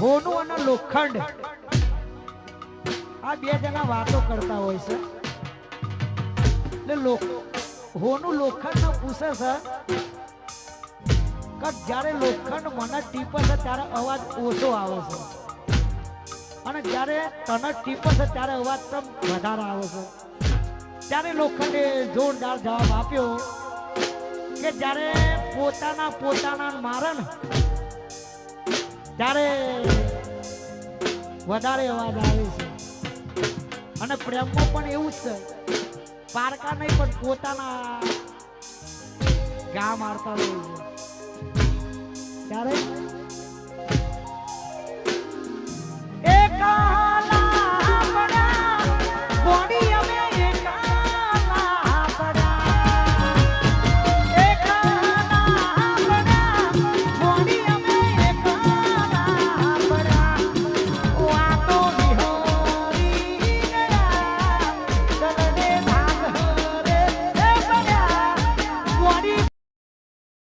હોનું અને લોખંડ. આ બે જણા વાતો કરતા હોય છે. એટલે હોનું લોખંડ પૂછે છે, કે જ્યારે લોખંડ મને ટીપે છે ત્યારે અવાજ ઓછો આવે છે. અને જ્યારે તને ટીપે છે ત્યારે અવાજ તમ વધારે આવે છે. ત્યારે લોખંડે જોરદાર જવાબ આપ્યો કે જ્યારે પોતાના પોતાના મારે ને ત્યારે વધારે અવાજ આવે છે. અને પ્રેમમાં પણ એવું જ છે. પારકા નહીં, પણ પોતાના ગા મારતા હોય છે. ત્યારે